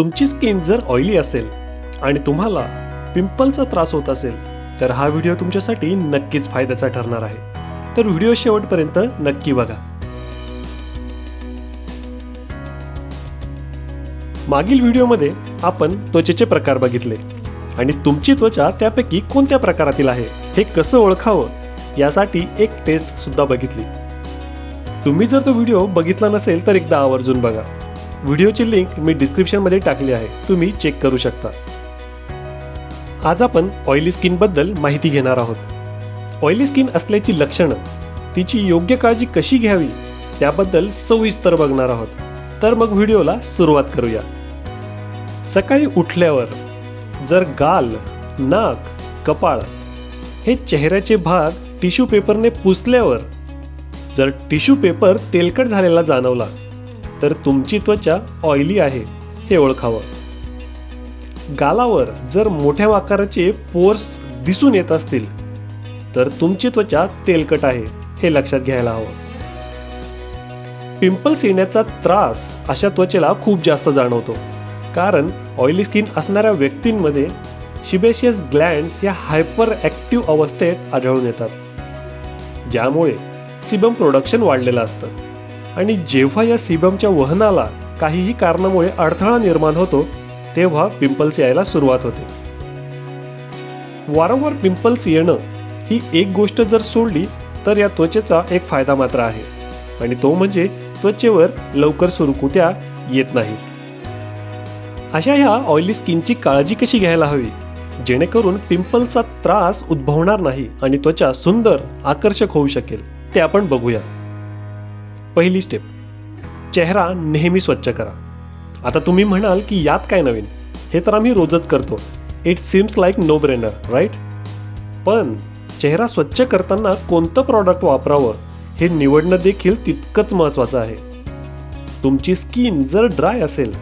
तुमची स्किन जर ऑइली असेल आणि तुम्हाला पिंपलचा त्रास होत असेल तर हा व्हिडिओ तुमच्यासाठी नक्कीच फायद्याचा ठरणार आहे. तर व्हिडिओ शेवटपर्यंत नक्की बघा. मागील व्हिडिओमध्ये आपण त्वचेचे प्रकार बघितले आणि तुमची त्वचा त्यापैकी कोणत्या प्रकारातील आहे हे कसं ओळखावं यासाठी एक टेस्ट सुद्धा बघितली. तुम्ही जर तो व्हिडिओ बघितला नसेल तर एकदा आवर्जून बघा. व्हिडिओची लिंक मी डिस्क्रिप्शनमध्ये टाकली आहे. तुम्ही चेक करू शकता. आज आपण ऑइली स्किनबद्दल माहिती घेणार आहोत. ऑइली स्किन असल्याची लक्षणं तिची योग्य काळजी कशी घ्यावी त्याबद्दल सविस्तर बघणार आहोत. तर मग व्हिडिओला सुरुवात करूया. सकाळी उठल्यावर जर गाल नाक कपाळ हे चेहऱ्याचे भाग टिश्यू पेपरने पुसल्यावर जर टिश्यू पेपर तेलकट झालेला जाणवला तर तुमची त्वचा ऑइली आहे हे ओळखावं. गालावर जर मोठ्या आकाराचे पोर्स दिसून येत असतील तर तुमची त्वचा तेलकट आहे हे लक्षात घ्यायला हवं. पिंपल्स येण्याचा त्रास अशा त्वचेला खूप जास्त जाणवतो कारण ऑइली स्किन असणाऱ्या व्यक्तींमध्ये शिबेशियस ग्लँड्स या हायपर ॲक्टिव्ह अवस्थेत आढळून येतात ज्यामुळे सिबम प्रोडक्शन वाढलेलं असतं. आणि जेव्हा या सीबमच्या वहनाला काहीही कारणामुळे अडथळा निर्माण होतो तेव्हा पिंपल्स यायला सुरुवात होते. वारंवार पिंपल्स येणं ही एक गोष्ट जर सोडली तर या त्वचेचा एक फायदा मात्र आहे. आणि तो म्हणजे त्वचेवर लवकर सुरकुत्या येत नाहीत. अशा ह्या ऑइली स्किनची काळजी कशी घ्यायला हवी? जेणेकरून पिंपलचा त्रास उद्भवणार नाही आणि त्वचा सुंदर आकर्षक होऊ शकेल. ते आपण बघूया. पहिली स्टेप चेहरा नेहमी स्वच्छ करा. आता तुम्ही म्हणाल की यात काय नवीन? हे तर आम्ही रोजच करतो. It seems like no brainer right पण चेहरा स्वच्छ करताना कोणतं प्रॉडक्ट वापरावं हे निवडणं देखील तितकंच महत्त्वाचं आहे. तुमची स्किन जर ड्राय असेल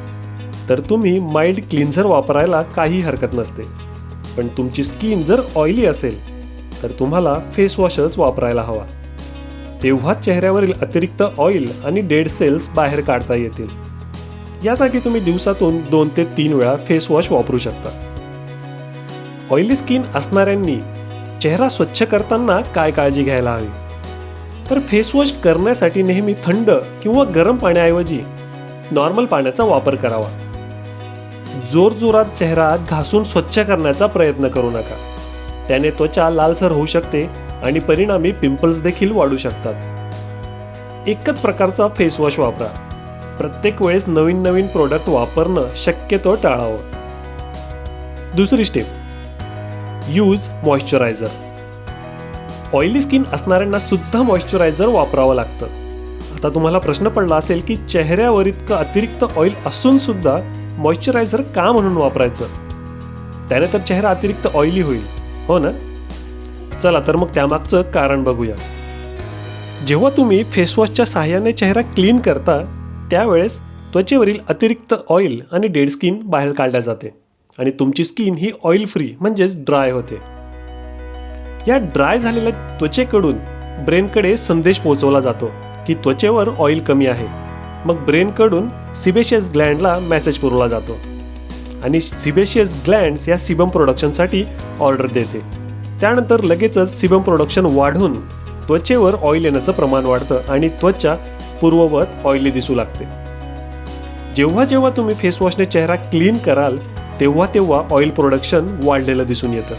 तर तुम्ही माइल्ड क्लिन्झर वापरायला काही हरकत नसते. पण तुमची स्किन जर ऑइली असेल तर तुम्हाला फेस वॉशच वापरायला हवा. तेव्हा चेहऱ्यावरील अतिरिक्त ऑइल आणि डेड सेल्स बाहेर काढता येतील. यासाठी तुम्ही दिवसातून दोन ते तीन वेळा फेस वॉश वापरू शकता. ऑइली स्किन असणाऱ्यांनी चेहरा स्वच्छ करताना काय काळजी घ्यायला हवी? तर फेस वॉश करण्यासाठी नेहमी थंड किंवा गरम पाण्याऐवजी नॉर्मल पाण्याचा वापर करावा. जोरजोरात चेहरा घासून स्वच्छ करण्याचा प्रयत्न करू नका. त्याने त्वचा लालसर होऊ शकते आणि परिणामी पिंपल्स देखील वाढू शकतात. एकच प्रकारचा फेस वॉश वापरा. प्रत्येक वेळेस नवीन नवीन प्रोडक्ट वापरणं शक्यतो टाळावं. दुसरी step use moisturiser oily skin असणाऱ्यांना सुद्धा मॉइश्चरायझर वापरावं लागतं. आता तुम्हाला प्रश्न पडला असेल की चेहऱ्यावर इतकं अतिरिक्त ऑइल असून सुद्धा मॉइश्चरायझर का म्हणून वापरायचं? त्याने तर चेहरा अतिरिक्त ऑइली होईल हो ना? चला तर मग त्यामागचं कारण बघूया. जेव्हा तुम्ही फेसवॉशच्या सहाय्याने चेहरा क्लीन करता त्यावेळेस त्वचेवरील अतिरिक्त ऑइल आणि डेड स्किन बाहेर काढल्या जाते आणि तुमची स्किन ही ऑइल फ्री म्हणजेच ड्राय होते. या ड्राय झालेल्या त्वचेकडून ब्रेनकडे संदेश पोहोचवला जातो की त्वचेवर ऑइल कमी आहे. मग ब्रेनकडून सिबेशियस ग्लँडला मेसेज पुरवला जातो आणि सिबेशियस ग्लँड्स या सिबम प्रोडक्शनसाठी ऑर्डर देते. त्यानंतर लगेचच सिबम प्रोडक्शन वाढून त्वचेवर ऑइल येण्याचं प्रमाण वाढतं आणि त्वचा पूर्ववत ऑइली दिसू लागते. जेव्हा जेव्हा तुम्ही फेसवॉशने चेहरा क्लीन कराल तेव्हा तेव्हा ऑइल प्रोडक्शन वाढलेलं दिसून येतं.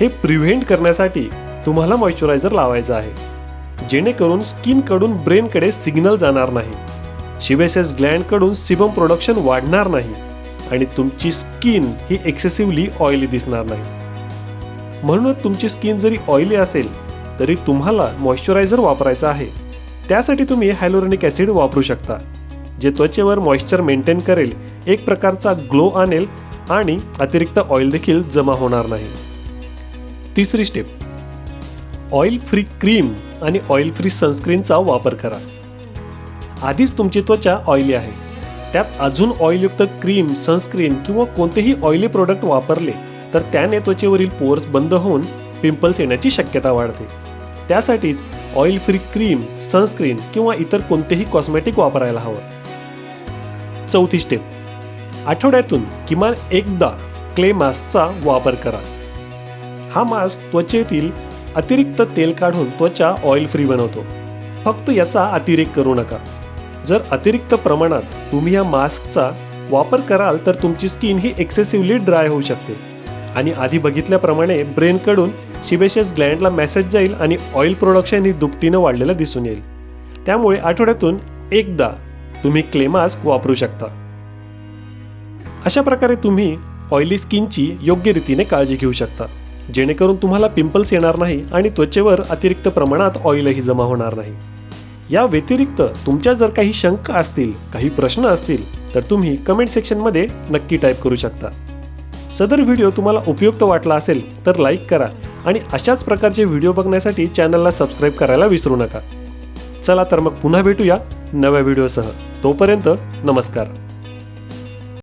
हे प्रिव्हेंट करण्यासाठी तुम्हाला मॉइश्चरायझर लावायचं आहे. जेणेकरून स्किनकडून ब्रेनकडे सिग्नल जाणार नाही. शिबेसेस ग्लँडकडून सिबम प्रोडक्शन वाढणार नाही आणि तुमची स्किन ही एक्सेसिव्हली ऑइली दिसणार नाही. म्हणूनच तुमची स्किन जरी ऑइली असेल तरी तुम्हाला मॉइश्चरायझर वापरायचं आहे. त्यासाठी तुम्ही हायलोरोनिक ॲसिड वापरू शकता जे त्वचेवर मॉइश्चर मेंटेन करेल एक प्रकारचा ग्लो आणेल आणि अतिरिक्त ऑइल देखील जमा होणार नाही. तिसरी स्टेप ऑइल फ्री क्रीम आणि ऑइल फ्री सनस्क्रीनचा वापर करा. आधीच तुमची त्वचा ऑइली आहे. त्यात अजून ऑइलयुक्त क्रीम सनस्क्रीन किंवा कोणतेही ऑइली प्रोडक्ट वापरले तर त्याने त्वचेवरील पोर्स बंद होऊन पिंपल्स येण्याची शक्यता वाढते. त्यासाठीच ऑइल फ्री क्रीम सनस्क्रीन किंवा इतर कोणतेही कॉस्मेटिक वापरायला हवं. चौथी स्टेप. आठवड्यातून किमान एकदा क्ले मास्कचा वापर करा. हा मास्क त्वचेतील अतिरिक्त तेल काढून त्वचा ऑइल फ्री बनवतो. फक्त याचा अतिरेक करू नका. जर अतिरिक्त प्रमाणात तुम्ही या मास्कचा वापर कराल तर तुमची स्किन ही एक्सेसिव्हली ड्राय होऊ शकते. आणि आधी बघितल्याप्रमाणे ब्रेनकडून शिबेशियस ग्लँडला मेसेज जाईल आणि ऑइल प्रोडक्शन ही दुपटीनं वाढलेलं दिसून येईल. त्यामुळे आठवड्यातून एकदा तुम्ही क्लेमास्क वापरू शकता. अशा प्रकारे तुम्ही ऑइली स्किनची योग्य रीतीने काळजी घेऊ शकता. जेणेकरून तुम्हाला पिंपल्स येणार नाही आणि त्वचेवर अतिरिक्त प्रमाणात ऑइलही जमा होणार नाही. या व्यतिरिक्त तुमच्या जर काही शंका असतील काही प्रश्न असतील तर तुम्ही कमेंट सेक्शनमध्ये नक्की टाईप करू शकता. सदर व्हिडिओ तुम्हाला उपयुक्त वाटला असेल तर लाईक करा आणि अशाच प्रकारचे व्हिडिओ बघण्यासाठी चॅनलला सबस्क्राईब करायला विसरू नका. चला तर मग पुन्हा भेटूया नव्या व्हिडिओसह. तोपर्यंत नमस्कार.